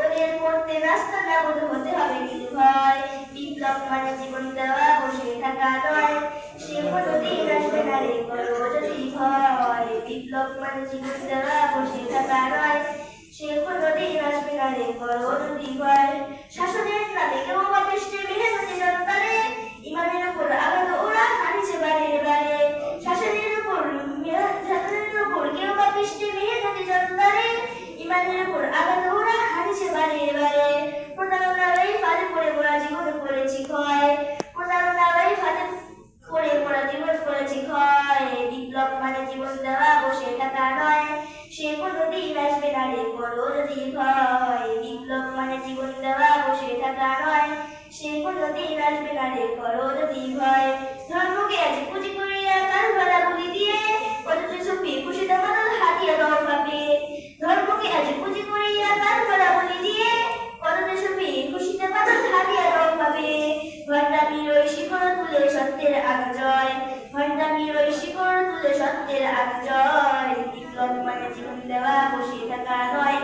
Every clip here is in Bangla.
ওদের করতে নাস্তা নাবুদ হতে হবে নির্ভয় বিপ্লব মানে জীবন দেওয়া, বসে থাকা নয়। সে কোনোদিন আসবে না রে করো যদি ভয়। বিপ্লব মানে জীবন দেওয়া, বসে থাকা নয়। সে কোনোদিন আসবে না রে করো যদি ভয়। শাসনের নামে কেউ পৃষ্ঠে মেহনতি জনতারে ইমানের উপর আঘাত ওরা হানিছে বারে বারে শাসনের উপর শাসনের উপর কেউ বা পৃষ্ঠে মেহনতি জনতারে ইমানের উপর আঘাত ওরা হানিছে বারে বারে। প্রতারণার এই ফাঁদে পড়ে মোরা জীবন করেছি ক্ষয়। প্রতারণার এই ফাঁদে পড়ে মোরা জীবন করেছি ক্ষয়। বিপ্লব মানে জীবন দেওয়া বসে থাকা নয়। সে কোনোদিন আসবে না রে করো যদি ভয় বিপ্লব মানে জীবন দেওয়া বসে থাকা নয়। সে কোনোদিন আসবে না রে করো যদি ধর্মকে আজ পুঁজি সত্যের আগে জয় বিপ্লব মানে জীবন দেওয়া, বসে থাকা নয়।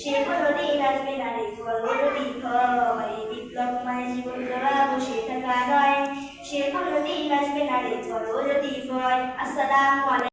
সে কোনোদিন আসবে না রে করবি ভয় বিপ্লব মানে জীবন দেওয়া, বসে থাকা নয়। সে কোনোদিন আসবে না রে যদি ভয় আসসালামু